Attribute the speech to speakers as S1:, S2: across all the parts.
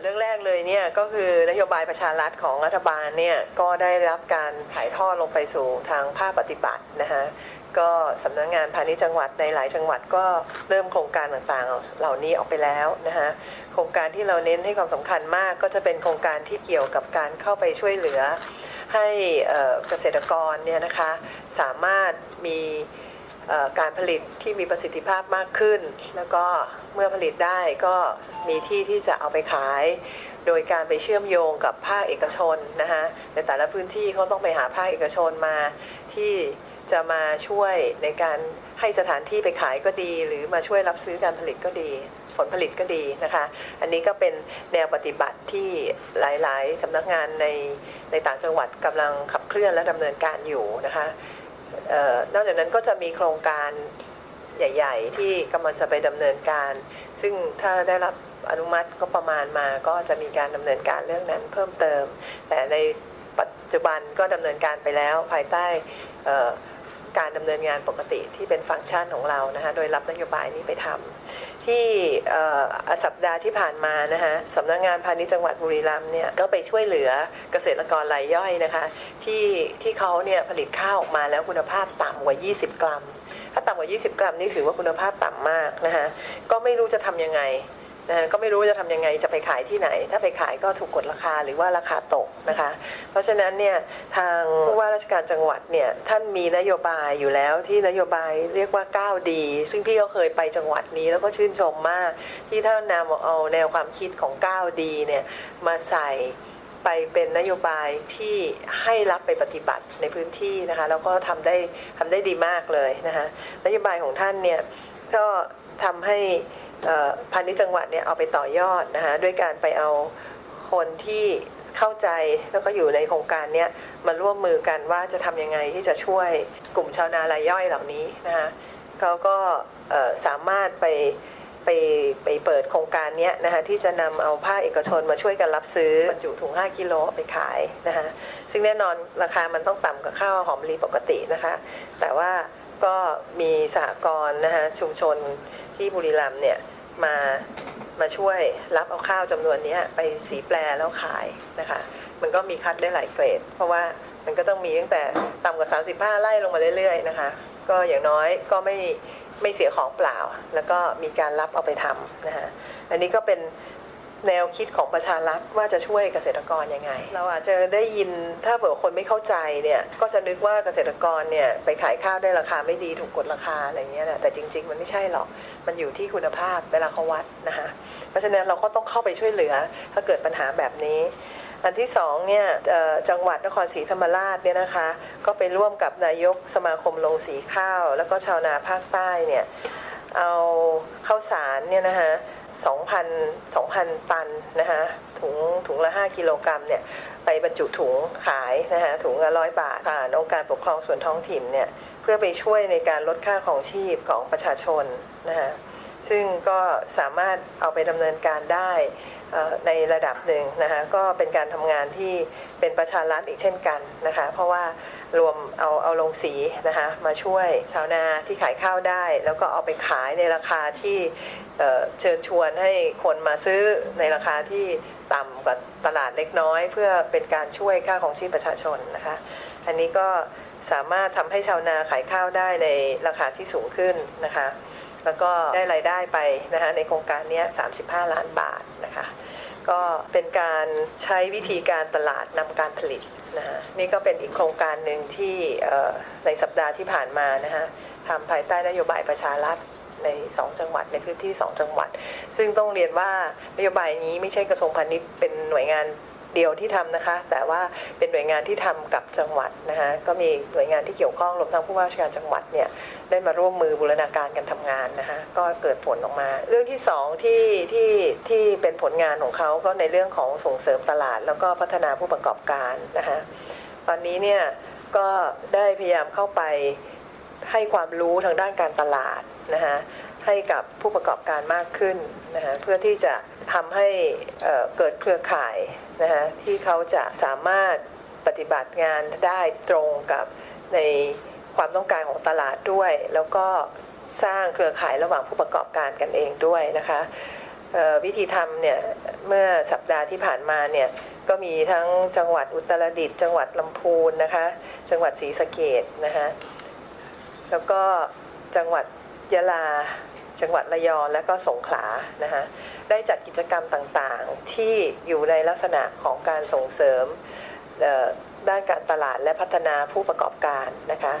S1: เรื่องแรกเลยเนี่ยก็คือนโยบายประชารัฐของรัฐบาลเนี่ยก็ได้รับการถ่ายทอดลงไปสู่ทางภาคปฏิบัตินะคะก็สำนักงงานพาณิชย์จังหวัดในหลายจังหวัดก็เริ่มโครงการต่างๆ เหล่านี้ออกไปแล้วนะคะโครงการที่เราเน้นให้ความสำคัญมากก็จะเป็นโครงการที่เกี่ยวกับการเข้าไปช่วยเหลือให้เกษตรกรเนี่ยนะคะสามารถมี การผลิตที่มีประสิทธิภาพมากขึ้น แล้วก็เมื่อผลิตได้ก็มีที่ที่จะเอาไปขาย โดยการไปเชื่อมโยงกับภาคเอกชนนะคะในแต่ละพื้นที่เขาต้องไปหาภาคเอกชนมาที่จะมาช่วยในการให้สถานที่ไปขายก็ดี หรือมาช่วยรับซื้อการผลิตก็ดี ผลผลิตก็ดีนะคะ อันนี้ก็เป็นแนวปฏิบัติที่หลาย ๆสำนักงานในในต่างจังหวัดกำลังขับเคลื่อนและดำเนินการอยู่นะคะ นอกจากนั้นก็จะมีโครงการใหญ่ ๆ ที่กำลังจะไปดำเนินการ ซึ่งถ้าได้รับอนุมัติก็ประมาณมาก็จะมีการดำเนินการเรื่องนั้นเพิ่มเติม แต่ในปัจจุบันก็ดำเนินการไปแล้วภายใต้การดำเนินงานปกติที่เป็นฟังก์ชันของเรานะคะโดยรับนโยบายนี้ไปทำ ที่สัปดาห์ที่ผ่านมานะคะสำนักงานพาณิชย์จังหวัดบุรีรัมย์เนี่ยก็ไปช่วยเหลือเกษตรกรรายย่อยนะคะที่ที่เขาเนี่ยผลิตข้าวออกมาแล้วคุณภาพต่ำกว่า 20 กรัม ถ้าต่ำกว่า 20 กรัมนี่ถือว่าคุณภาพต่ำมากนะคะก็ไม่รู้จะทำยังไง นะก็ไม่รู้จะทำยังไงจะไปขายที่ไหน ถ้าไปขายก็ถูกกดราคาหรือว่าราคาตกนะคะ เพราะฉะนั้นเนี่ยทางผู้ว่าราชการจังหวัดเนี่ยท่านมีนโยบายอยู่แล้วที่นโยบายเรียกว่า9ดีซึ่งพี่ก็เคยไปจังหวัดนี้แล้วก็ชื่นชมมาก ที่ท่านนำเอาแนวความคิดของ9ดีเนี่ยมาใส่ไปเป็นนโยบายที่ให้รับไปปฏิบัติในพื้นที่นะคะแล้วก็ทำได้ทำได้ดีมากเลยนะคะนโยบายของท่านเนี่ยก็ทำให้ พาณิชย์จังหวัดเนี่ยเอาไปต่อยอดนะคะด้วยการไปเอาคนที่เข้าใจแล้วก็อยู่ในโครงการเนี้ยมาร่วมมือกันว่าจะทำยังไงที่จะช่วยกลุ่มชาวนารายย่อยเหล่านี้นะคะเขาก็สามารถไปไปไปเปิดโครงการเนี้ยนะคะที่จะนำเอาภาคเอกชนมาช่วยกันรับซื้อบรรจุถุง 5 กิโลไปขายนะคะซึ่งแน่นอนราคามันต้องต่ำกว่าข้าวหอมมะลิปกตินะคะ แต่ว่าก็มีสหกรณ์นะคะชุมชน ที่บุรีรัมย์เนี่ยมามาช่วยรับเอาข้าวจำนวนนี้ไปสีแปลแล้วขายนะคะ มันก็มีคัดได้หลายเกรด เพราะว่ามันก็ต้องมีตั้งแต่ต่ำกว่า 35 ไล่ลงมาเรื่อยๆนะคะ ก็อย่างน้อยก็ไม่ไม่เสียของเปล่า แล้วก็มีการรับเอาไปทำนะคะอันนี้ก็เป็น แนวคิดของประชารัฐว่าจะช่วยเกษตรกรยังไง เราอาจจะได้ยินถ้าเผื่อคนไม่เข้าใจเนี่ยก็จะนึกว่าเกษตรกรเนี่ยไปขายข้าวได้ราคาไม่ดีถูกกดราคาอะไรเงี้ยแหละแต่จริง ๆ มันไม่ใช่หรอกมันอยู่ที่คุณภาพเวลาเขาวัดนะคะเพราะฉะนั้นเราก็ต้องเข้าไปช่วยเหลือถ้าเกิดปัญหาแบบนี้อันที่สองเนี่ยจังหวัดนครศรีธรรมราชเนี่ยนะคะก็ไปร่วมกับนายกสมาคมโรงสีข้าว แล้วก็ชาวนาภาคใต้เนี่ยเอาข้าวสารเนี่ยนะคะ 2,000 2,000 ตันนะคะถุงถุงละ 5 กิโลกรัมเนี่ยไปบรรจุถุงขายนะคะถุงละร้อยบาทผ่านองค์การปกครองส่วนท้องถิ่นเนี่ยเพื่อไปช่วยในการลดค่าของชีพของประชาชนนะคะซึ่งก็สามารถเอาไปดำเนินการได้ ในระดับหนึ่งนะคะก็เป็นการทำงานที่เป็นประชารัฐอีกเช่นกันนะคะเพราะว่ารวมเอาเอาลงสีนะคะมาช่วยชาวนาที่ขายข้าวได้ แล้วก็เอาไปขายในราคาที่เอ่อเชิญชวนให้คนมาซื้อในราคาที่ต่ำกว่าตลาดเล็กน้อย เพื่อเป็นการช่วยค่าของชีพประชาชนนะคะอันนี้ก็สามารถทำให้ชาวนาขายข้าวได้ในราคาที่สูงขึ้นนะคะ แล้วก็ได้รายได้ไปนะคะในโครงการเนี้ย35 ล้านบาทนะคะก็เป็นการใช้วิธีการตลาดนำการผลิตนะฮะนี่ก็เป็นอีกโครงการหนึ่งที่ในสัปดาห์ที่ผ่านมานะฮะทำภายใต้นโยบายประชารัฐใน 2 จังหวัดในพื้นที่ 2 จังหวัด ซึ่งต้องเรียนว่านโยบายนี้ไม่ใช่กระทรวงพาณิชย์เป็นหน่วยงาน เดียวที่ทำนะคะ แต่ว่าเป็นหน่วยงานที่ทำกับจังหวัดนะคะก็มีหน่วยงานที่เกี่ยวข้องรวมทั้งผู้ว่าราชการจังหวัดเนี่ยได้มาร่วมมือบูรณาการกันทำงานนะคะก็เกิดผลออกมา เรื่องที่สองที่ที่ที่เป็นผลงานของเขาก็ในเรื่องของส่งเสริมตลาด แล้วก็พัฒนาผู้ประกอบการนะคะตอนนี้เนี่ยก็ได้พยายามเข้าไปให้ความรู้ทางด้านการตลาดนะคะ ให้กับผู้ประกอบการมากขึ้นนะคะเพื่อที่จะทำให้เเกิดเครือข่ายนะคะที่เขาจะสามารถปฏิบัติงานได้ตรงกับในความต้องการของตลาดด้วย แล้วก็สร้างเครือข่ายระหว่างผู้ประกอบการกันเองด้วยนะคะวิธีทำเนี่ยเมื่อสัปดาห์ที่ผ่านมาเนี่ยก็มีทั้งจังหวัดอุตรดิตถ์จังหวัดลำพูนนะคะจังหวัดศรีสะเกดนะคะแล้วก็จังหวัดยะลา จังหวัดระยองและก็สงขลานะคะได้จัดกิจกรรมต่างๆ ที่อยู่ในลักษณะของการส่งเสริมด้านการตลาดและพัฒนาผู้ประกอบการนะคะ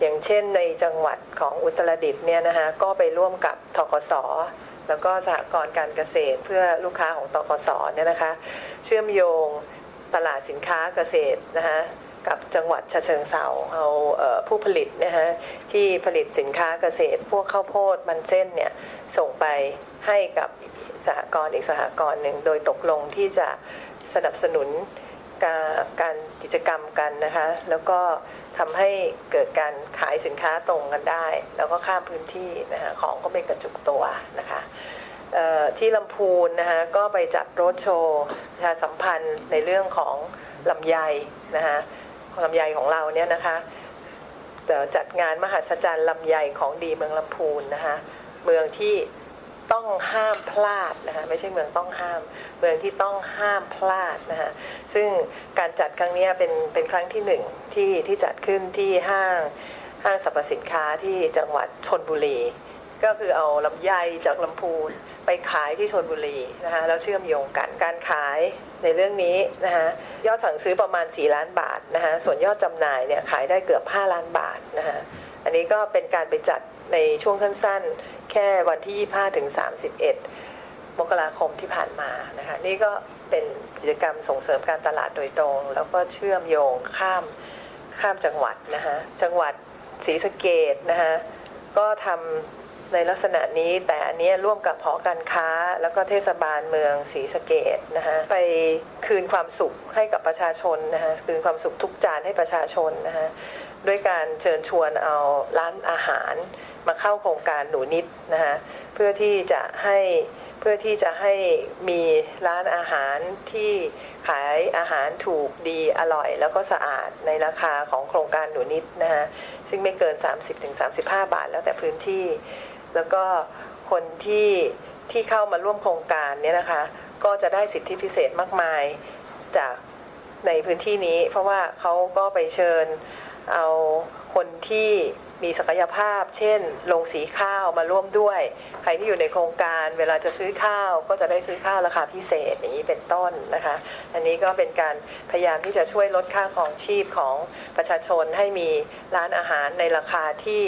S1: อย่างเช่นในจังหวัดของอุตรดิตถ์เนี่ยนะคะก็ไปร่วมกับทกสแล้วก็สหกรณ์การเกษตรเพื่อลูกค้าของตกสเนี่ยนะคะ เชื่อมโยงตลาดสินค้าเกษตรนะคะ กับจังหวัดฉะเชิงเซาเอาเออผู้ผลิตนะคะที่ผลิตสินค้าเกษตร พวกข้าวโพดมันเส้นเนี่ยส่งไปให้กับสหกรณ์อีกสหกรณ์หนึ่ง โดยตกลงที่จะสนับสนุนการการกิจกรรมกันนะคะ แล้วก็ทำให้เกิดการขายสินค้าตรงกันได้ แล้วก็ข้ามพื้นที่นะคะของก็ไม่กระจุกตัวนะคะที่ลำพูนนะคะก็ไปจัดโรดโชว์ประชาสัมพันธ์ในเรื่องของลำไยนะคะ ลำไยของเราเนี่ยนะคะเดี๋ยวจัดงานมหัศจรรย์ลำไยของดีเมืองลำพูนนะคะเมืองที่ต้องห้ามพลาดนะคะไม่ใช่เมืองต้องห้าม เมืองที่ต้องห้ามพลาดนะคะซึ่งการจัดครั้งนี้เป็นเป็นครั้งที่หนึ่งที่ที่จัดขึ้นที่ห้างห้างสรรพสินค้าที่จังหวัดชนบุรี ก็คือเอาลำไยจากลำพูน ไปขายที่ชนบุรีนะคะแล้วเชื่อมโยงกันการขายในเรื่องนี้นะคะยอดสั่งซื้อประมาณ 4 ล้านบาทนะคะส่วนยอดจำหน่ายเนี่ยขายได้เกือบ 5 ล้านบาทนะคะอันนี้ก็เป็นการไปจัดในช่วงสั้นๆ แค่วันที่ 25ถึง31 มกราคมที่ผ่านมานะคะนี่ก็เป็นกิจกรรมส่งเสริมการตลาดโดยตรง แล้วก็เชื่อมโยงข้ามข้ามจังหวัดนะคะจังหวัดศรีสะเกดนะคะก็ทำ ในลักษณะนี้ แต่อันนี้ร่วมกับหอการค้า แล้วก็เทศบาลเมืองศรีสะเกดนะคะไปคืนความสุขให้กับประชาชนนะคะคืนความสุขทุกจานให้ประชาชนนะคะด้วยการเชิญชวนเอาร้านอาหารมาเข้าโครงการหนูนิดนะคะเพื่อที่จะให้เพื่อที่จะให้มีร้านอาหารที่ขายอาหารถูกดีอร่อย แล้วก็สะอาดในราคาของโครงการหนูนิดนะคะซึ่งไม่เกิน 30-35 บาทแล้วแต่พื้นที่ แล้วก็คนที่ที่เข้ามาร่วมโครงการเนี่ยนะคะ ก็จะได้สิทธิพิเศษมากมายจากในพื้นที่นี้ เพราะว่าเขาก็ไปเชิญเอาคนที่มีศักยภาพ เช่นลงสีข้าวมาร่วมด้วย ใครที่อยู่ในโครงการเวลาจะซื้อข้าวก็จะได้ซื้อข้าวราคาพิเศษอย่างนี้เป็นต้นนะคะ อันนี้ก็เป็นการพยายามที่จะช่วยลดค่าของชีพของประชาชนให้มีร้านอาหารในราคาที่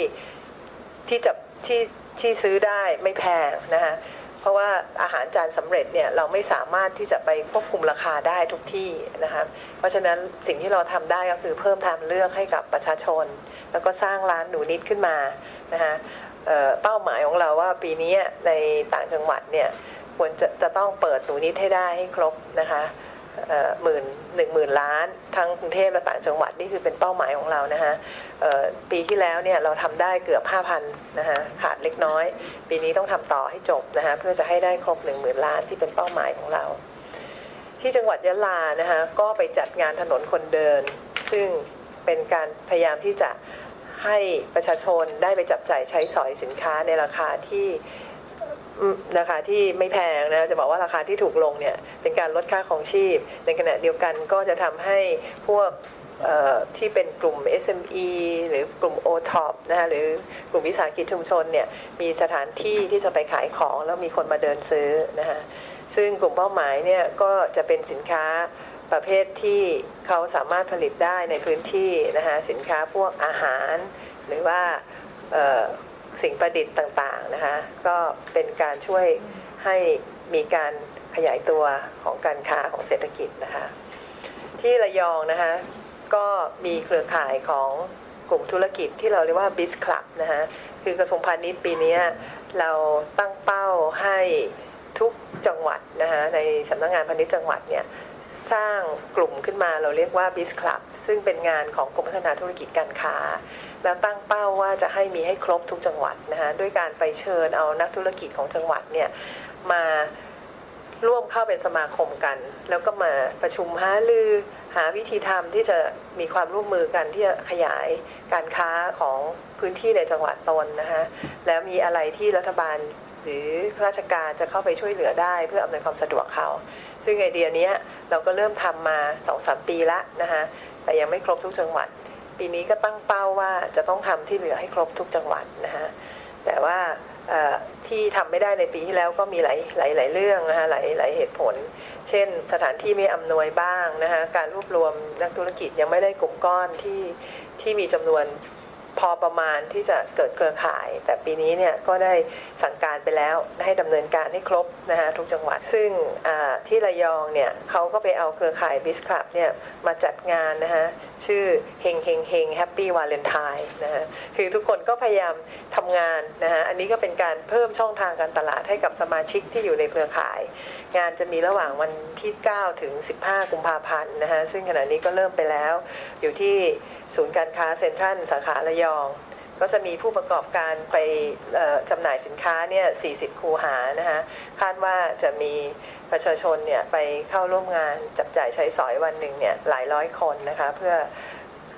S1: ที่จะที่ ที่ซื้อได้ไม่แพงนะคะเพราะว่าอาหารจานสำเร็จเนี่ยเราไม่สามารถที่จะไปควบคุมราคาได้ทุกที่นะคะเพราะฉะนั้นสิ่งที่เราทำได้ก็คือเพิ่มทางเลือกให้กับประชาชน แล้วก็สร้างร้านหนูนิดขึ้นมานะคะเเป้าหมายของเราว่าปีนี้ในต่างจังหวัดเนี่ยควรจะจะต้องเปิดหนูนิดให้ได้ให้ครบนะคะ หมื่นหนึ่งหมื่นล้าน ทั้งกรุงเทพและต่างจังหวัดนี่คือเป็นเป้าหมายของเรานะคะปีที่แล้วเนี่ยเราทำได้เกือบ 5,000นะคะขาดเล็กน้อย ปีนี้ต้องทำต่อให้จบนะคะเพื่อจะให้ได้ครบ 1 0,000 ล้านที่เป็นเป้าหมายของเรา ที่จังหวัดยะลานะคะก็ไปจัดงานถนนคนเดิน ซึ่งเป็นการพยายามที่จะให้ประชาชนได้ไปจับจ่ายใช้สอยสินค้าในราคาที่ ราคาที่ไม่แพงนะจะบอกว่าราคาที่ถูกลงเนี่ยเป็นการลดค่าของชีพ ในขณะเดียวกันก็จะทำให้พวกที่เป็นกลุ่ม SME หรือกลุ่ม O-TOP นะคะหรือกลุ่มวิสาหกิจชุมชนเนี่ยมีสถานที่ที่จะไปขายของแล้วมีคนมาเดินซื้อนะคะซึ่งกลุ่มเป้าหมายเนี่ยก็จะเป็นสินค้าประเภทที่เขาสามารถผลิตได้ในพื้นที่นะคะสินค้าพวกอาหาร หรือว่า สิ่งประดิษฐ์ต่างๆนะคะก็เป็นการช่วยให้มีการขยายตัวของการค้าของเศรษฐกิจนะคะที่ระยองนะคะก็มีเครือข่ายของกลุ่มธุรกิจที่เราเรียกว่า b i z Club นะคะคือกระทรวงพาณิชย์ปีนี้เราตั้งเป้าให้ทุกจังหวัดนะคะในสำนักงงานพาณิชย์จังหวัดเนี่ยสร้างกลุ่มขึ้นมาเราเรียกว่า b i z Club ซึ่งเป็นงานของกรมพัฒนาธุรกิจการค้า แล้วตั้งเป้าว่าจะให้มีให้ครบทุกจังหวัดนะคะด้วยการไปเชิญเอานักธุรกิจของจังหวัดเนี่ยมาร่วมเข้าเป็นสมาคมกัน แล้วก็มาประชุมหารือหาวิธีทำที่จะมีความร่วมมือกันที่จะขยายการค้าของพื้นที่ในจังหวัดตนนะคะแล้วมีอะไรที่รัฐบาลหรือราชการจะเข้าไปช่วยเหลือได้เพื่ออำนวยความสะดวกเขา ซึ่งไอเดียนี้เราก็เริ่มทำมา2อสปีละนะคะแต่ยังไม่ครบทุกจังหวัด ปีนี้ก็ตั้งเป้าว่าจะต้องทำที่เหลือให้ครบทุกจังหวัดนะคะแต่ว่าที่ทำไม่ได้ในปีที่แล้วก็มีหลายหลายหลายเรื่องนะคะหลายหลายเหตุผล เช่น สถานที่ไม่อำนวยบ้างนะคะการรวบรวมนักธุรกิจยังไม่ได้กลุ่มก้อนที่ที่มีจำนวน พอประมาณที่จะเกิดเครือข่าย แต่ปีนี้เนี่ยก็ได้สั่งการไปแล้วให้ดำเนินการให้ครบนะคะทุกจังหวัด ซึ่งที่ระยองเนี่ยเขาก็ไปเอาเครือข่ายบิสคลับเนี่ยมาจัดงานนะคะชื่อเฮงเฮงเฮงแฮปปี้วาเลนไทน์นะคะคือทุกคนก็พยายามทำงานนะคะอันนี้ก็เป็นการเพิ่มช่องทางการตลาดให้กับสมาชิกที่อยู่ในเครือข่าย งานจะมีระหว่างวันที่ 9 ถึง 15 กุมภาพันธ์นะคะซึ่งขณะนี้ก็เริ่มไปแล้วอยู่ที่ ศูนย์การค้าเซ็นทรัลสาขาระยอง ก็จะมีผู้ประกอบการไปจำหน่ายสินค้าเนี่ย 40 คูหานะคะคาดว่าจะมีประชาชนเนี่ยไปเข้าร่วมงานจับจ่ายใช้สอยวันหนึ่งเนี่ยหลายร้อยคนนะคะเพื่อ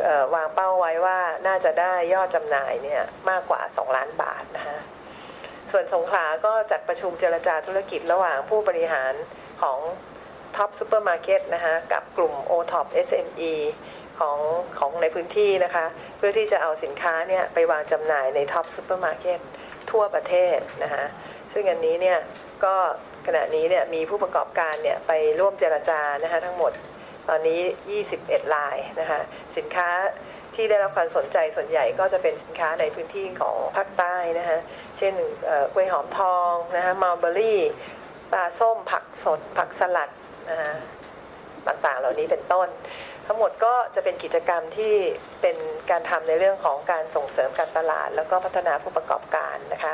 S1: เออวางเป้าไว้ว่าน่าจะได้ยอดจำหน่ายเนี่ยมากกว่า 2 ล้านบาทนะคะส่วนสงขลาก็จัดประชุมเจรจาธุรกิจระหว่างผู้บริหารของท็อปซูเปอร์มาร์เก็ตนะคะกับกลุ่ม o t o p SME ของของในพื้นที่นะคะ เพื่อที่จะเอาสินค้าเนี่ยไปวางจำหน่ายในท็อปซูเปอร์มาร์เก็ตทั่วประเทศนะคะซึ่งอันนี้เนี่ยก็ขณะนี้เนี่ยมีผู้ประกอบการเนี่ยไปร่วมเจรจานะคะทั้งหมดตอนนี้ 21รายนะคะสินค้าที่ได้รับความสนใจส่วนใหญ่ก็จะเป็นสินค้าในพื้นที่ของภาคใต้นะคะเช่นกล้วยหอมทองนะคะมัลเบอรี่ปลาส้มผักสดผักสลัดนะคะต่างๆ เหล่านี้เป็นต้น ทั้งหมดก็จะเป็นกิจกรรมที่เป็นการทำในเรื่องของการส่งเสริมการตลาด แล้วก็พัฒนาผู้ประกอบการนะคะ